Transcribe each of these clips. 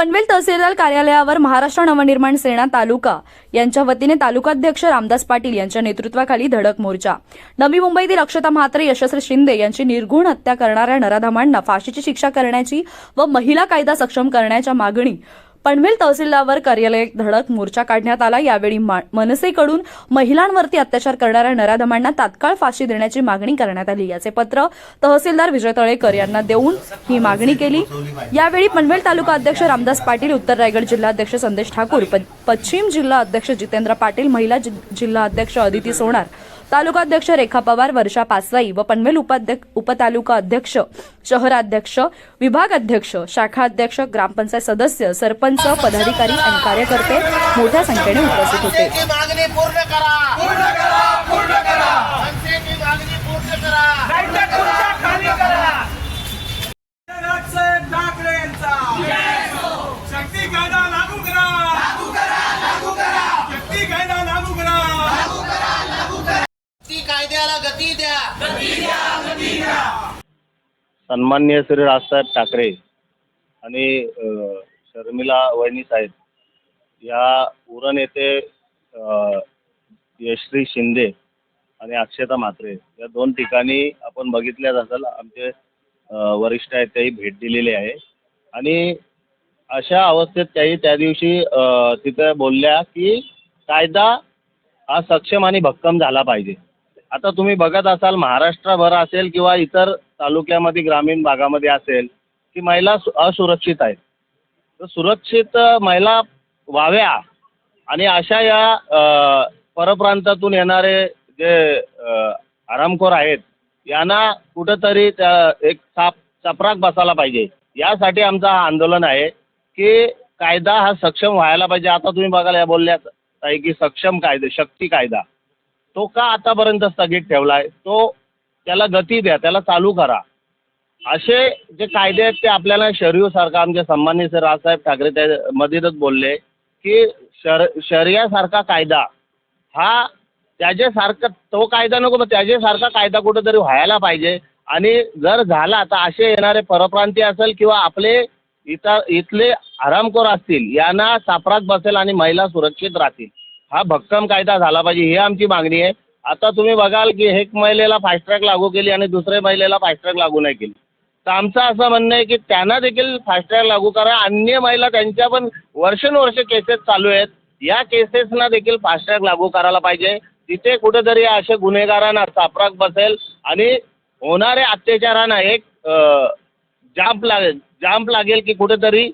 पनवेल तहसीलदार कार्यालयावर महाराष्ट्र नवनिर्माण सेना तालुका यांच्या वतीने तालुकाध्यक्ष रामदास पाटील यांच्या नेतृत्वाखाली धडक मोर्चा. नवी मुंबईतील अक्षता म्हात्रे यशस्वी शिंदे यांची निर्घुण हत्या करणाऱ्या नराधमांना फाशीची शिक्षा करण्याची व महिला कायदा सक्षम करण्याच्या मागणी पनवेल तहसीलदार कार्यालय धडक मोर्चा काढण्यात आला. यावेळी मा- मनसेकडून महिलांवरती अत्याचार करणाऱ्या नराधमांना तात्काळ फाशी देण्याची मागणी करण्यात आली. याचे पत्र तहसीलदार विजय तळेकर यांना देऊन ही मागणी केली. यावेळी पनवेल तालुका अध्यक्ष रामदास पाटील उत्तर रायगड जिल्हाध्यक्ष संदेश ठाकूर प- पश्चिम जिल्हा अध्यक्ष जितेंद्र पाटील महिला जिल्हा अध्यक्ष अदिती सोनार तालुकाध्यक्ष रेखा पवार वर्षा पासवाई व पनवेल उपाध्यक्ष उपतालुका अध्यक्ष शहराध्यक्ष विभाग अध्यक्ष शाखा अध्यक्ष ग्रामपंचायत सदस्य सरपंच पदाधिकारी आणि कार्यकर्ते मोठ्या संख्येने उपस्थित होते. मागणी पूर्ण करा पूर्ण करा पूर्ण करा मनसेची मागणी पूर्ण करा नाहीतर खुर्च्या खाली करा राजसाहेब ठाकरेंचा शक्ती कायदा लागू करा लागू करा लागू करा शक्ती कायदा लागू करा ती कायद्याला गती द्या. सन्माननीय श्री राजसाहेब ठाकरे आणि शर्मिला वहिनी साहेब. या उरण येथे यशश्री शिंदे आणि अक्षता म्हात्रे या दोन ठिकाणी आपण बघितल्याच असाल आमचे वरिष्ठ आहेत त्याही भेट दिलेली आहे. आणि अशा अवस्थेत त्याही त्या दिवशी तिथे बोलल्या की कायदा हा सक्षम आणि भक्कम झाला पाहिजे. आता तुम्ही बघत असाल महाराष्ट्रभर असेल किंवा इतर तालुक्यामध्ये ग्रामीण भागामध्ये असेल की महिला सु- असुरक्षित आहेत. तर सुरक्षित महिला व्हाव्या आणि अशा या परप्रांतातून येणारे जे अ, आरामखोर आहेत यांना कुठंतरी त्या एक साप चपराक बसायला पाहिजे. यासाठी आमचं हा आंदोलन आहे की कायदा हा सक्षम व्हायला पाहिजे. आता तुम्ही बघाल या बोलल्यात आहे की सक्षम कायदे शक्ती कायदा. तो का आतापर्यंत स्थगित ठेवला आहे तो त्याला गती द्या त्याला चालू करा. असे जे कायदे आहेत ते आपल्याला शरीयसारखं आमचे सन्माननीय श्री राजसाहेब ठाकरे त्या मध्येच बोलले की शर शर्यासारखा कायदा हा त्याच्यासारखा तो कायदा नको पण त्याच्यासारखा कायदा कुठंतरी व्हायला पाहिजे. आणि जर झाला तर असे येणारे परप्रांतीय असेल किंवा आपले इथं इथले आरामखोर असतील यांना सापरात बसेल आणि महिला सुरक्षित राहतील. हा भक्कम कायदा झाला पाहिजे ही आमची मागणी आहे. आता तुम्ही बघाल की एक महिलेला फास्ट्रॅक लागू केली आणि दुसऱ्या महिलेला फास्ट्रॅक लागू नाही केली. तर आमचं असं म्हणणं आहे की त्यांना देखील फास्टट्रॅक लागू करा. अन्य महिला त्यांच्या पण वर्षानुवर्ष केसेस चालू आहेत. या केसेसना देखील फास्ट्रॅक लागू करायला पाहिजे. तिथे कुठेतरी असे गुन्हेगारांना सापराक बसेल आणि होणारे अत्याचारांना एक जांप लागेल जांप लागेल की कुठेतरी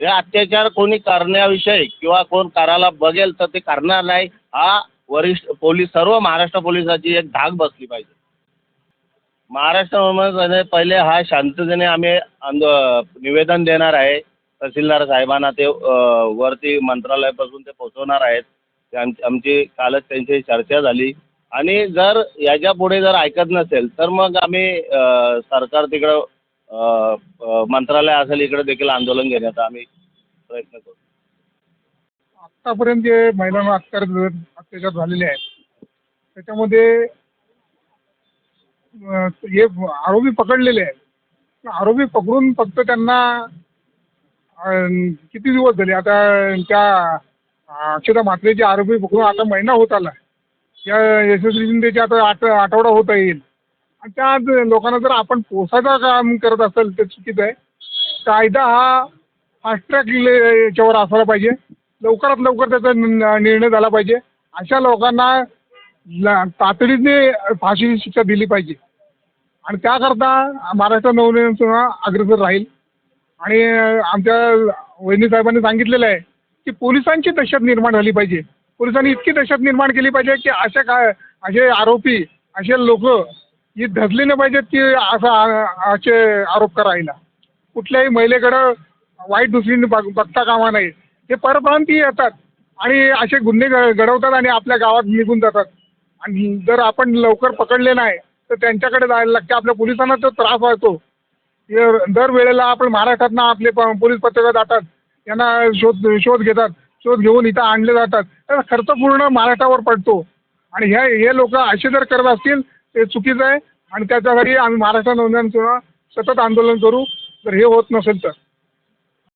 हे अत्याचार कोणी करण्याविषयी किंवा कोण करायला बघेल तर ते करणार नाही हा वरिष्ठ पोलीस सर्व महाराष्ट्र पोलिसाची एक धाक बसली पाहिजे. महाराष्ट्र पहिले हा शांततेने आम्ही आंदो निवेदन देणार आहे. तहसीलदार साहेबांना ते वरती मंत्रालयापासून ते पोचवणार आहेत. आम आमची कालच त्यांची चर्चा झाली. आणि जर याच्यापुढे जर ऐकत नसेल तर मग आम्ही सरकार तिकडं मंत्रालय असेल इकडे देखील आंदोलन घेण्याचा आम्ही प्रयत्न करू. आत्तापर्यंत जे महिलांवर अत्याचार अत्याचार झालेले आहेत त्याच्यामध्ये हे आरोपी पकडलेले आहेत. आरोपी पकडून फक्त त्यांना किती दिवस झाले? आता त्या अक्षता म्हात्रेचे आरोपी पकडून आता महिना होत आला या यशस्वी शिंदेचे आता आठ आठवडा होता येईल. त्या लोकांना जर आपण पोसायचं काम करत असेल तर चुकीचं आहे. कायदा हा फास्ट्रॅक याच्यावर असायला पाहिजे. लवकरात लवकर त्याचा न- निर्णय झाला पाहिजे. अशा लोकांना ल- तातडीने फाशीची शिक्षा दिली पाहिजे. आणि त्याकरता महाराष्ट्र नवनिर्माण सेना अग्रेसर राहील. आणि आमच्या वहिनी साहेबांनी सांगितलेलं आहे की पोलिसांची दहशत निर्माण झाली पाहिजे. पोलिसांनी इतकी दहशत निर्माण केली पाहिजे की अशा काय असे आरोपी असे लोक ही धरली नाही पाहिजेत की असा असे आरोप करायला. कुठल्याही महिलेकडं वाईट दृष्टीने बघ बघता कामा नये. हे परप्रांतीय येतात आणि असे गुन्हे घ- घडवतात आणि आपल्या गावात निघून जातात. आणि जर आपण लवकर पकडले नाही तर त्यांच्याकडे जायला लागते. आपल्या पोलिसांना तो त्रास व्हायचो दर वेळेला आपण महाराष्ट्रातनं आपले प- पोलीस पथकं जातात. यांना शोध शोध घेतात. शोध घेऊन इथं आणले जातात. त्याचा खर्च पूर्ण महाराष्ट्रावर पडतो. आणि ह्या हे लोक असे जर करत असतील ते चुकीचं आहे आणि त्याच्यासाठी आम्ही महाराष्ट्र नवनिर्माण सेना सतत आंदोलन करू. जर हे होत नसेल तर.